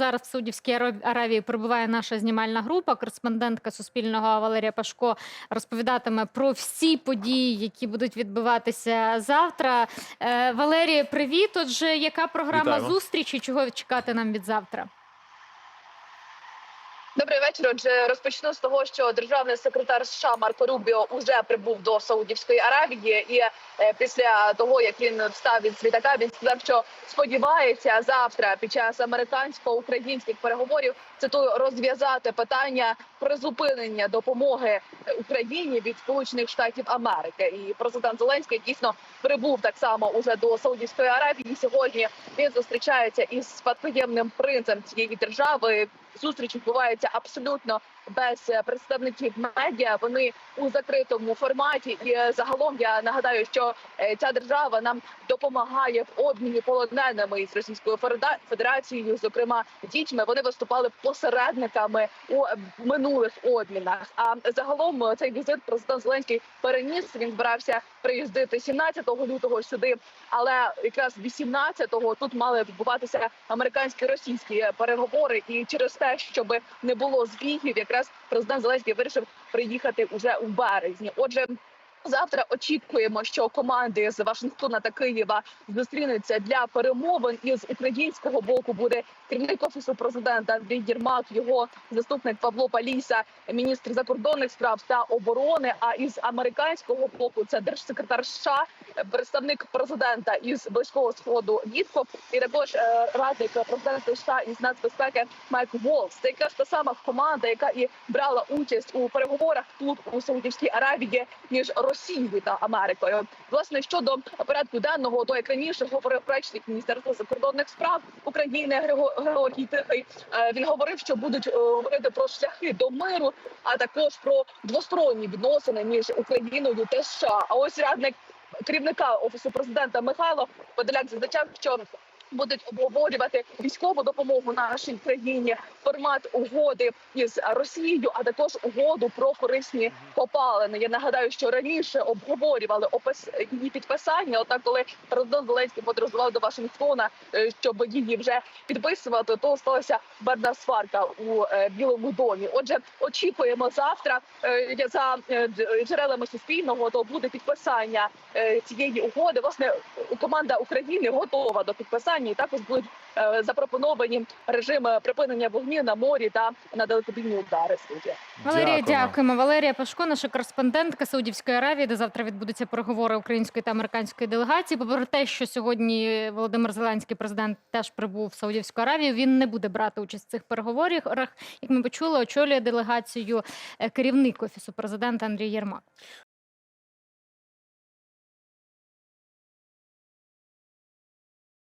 зараз в Саудівській Аравії перебуває наша знімальна група. Кореспондентка Суспільного Валерія Пашко розповідатиме про всі події, які будуть відбуватися завтра. Е, Валерія, привіт. Отже, яка програма Вітаємо. зустрічі? Чого чекати нам від завтра? Добрий вечір. Отже, розпочну з того, що державний секретар США Марко Рубіо уже прибув до Саудівської Аравії, і е, після того як він встав від літака, він сказав, що сподівається завтра під час американсько-українських переговорів цитую розв'язати питання призупинення допомоги Україні від Сполучених Штатів Америки. І президент Зеленський дійсно прибув так само уже до Саудівської Аравії. Сьогодні він зустрічається із спадкоємним принцем цієї держави. Зустріч відбувається абсолютно без е, представників медіа. Вони у закритому форматі. І е, загалом я нагадаю, що е, ця держава нам допомагає в обміні полоненими із Російською Федерацією, зокрема дітьми. Вони виступали посередниками у минулих обмінах. А загалом цей візит президент Зеленський переніс. Він збирався приїздити 17 лютого сюди, але якраз 18-го тут мали відбуватися американські російські переговори, і через те, щоб не було збігів, якраз президент Зеленський вирішив приїхати уже у березні. Отже. Завтра очікуємо, що команди з Вашингтона та Києва зустрінуться для перемовин. І з українського боку буде керівник офісу президента Андрій Єрмак, його заступник Павло Паліса, міністр закордонних справ та оборони. А із американського боку це держсекретар США, представник президента із близького сходу Вітков, і також е, радник президента США із нацбезпеки Майк Волс. Це якраз та сама команда, яка і брала участь у переговорах тут у Саудівській Аравії між Росією та Америкою. Власне щодо порядку денного, то як раніше говорив речник міністерства закордонних справ України Георгій Тихий. Е, Він говорив, що будуть е, говорити про шляхи до миру, а також про двосторонні відносини між Україною та США. А ось радник керівника офісу президента Михайло Подоляк зазначав, що будуть обговорювати військову допомогу нашій країні, формат угоди із Росією, а також угоду про корисні копалини. Я нагадаю, що раніше обговорювали опис її підписання. Отак, коли президент Зеленський подорожував до Вашингтона, е, щоб її вже підписувати, то сталася барна сварка у е, Білому домі. Отже, очікуємо завтра е, за джерелами суспільного, то буде підписання цієї угоди. Власне, команда України готова до підписання, і також будуть е, запропоновані режими припинення вогню на морі та на далекобійні удари. Студія. Валерія, Дякуємо. дякуємо. Валерія Пашко, наша кореспондентка Саудівської Аравії, де завтра відбудуться переговори української та американської делегації. Попри те, що сьогодні Володимир Зеленський, президент, теж прибув в Саудівську Аравію. Він не буде брати участь в цих переговорах. Як ми почули, очолює делегацію е, керівник офісу президента Андрій Єрмак.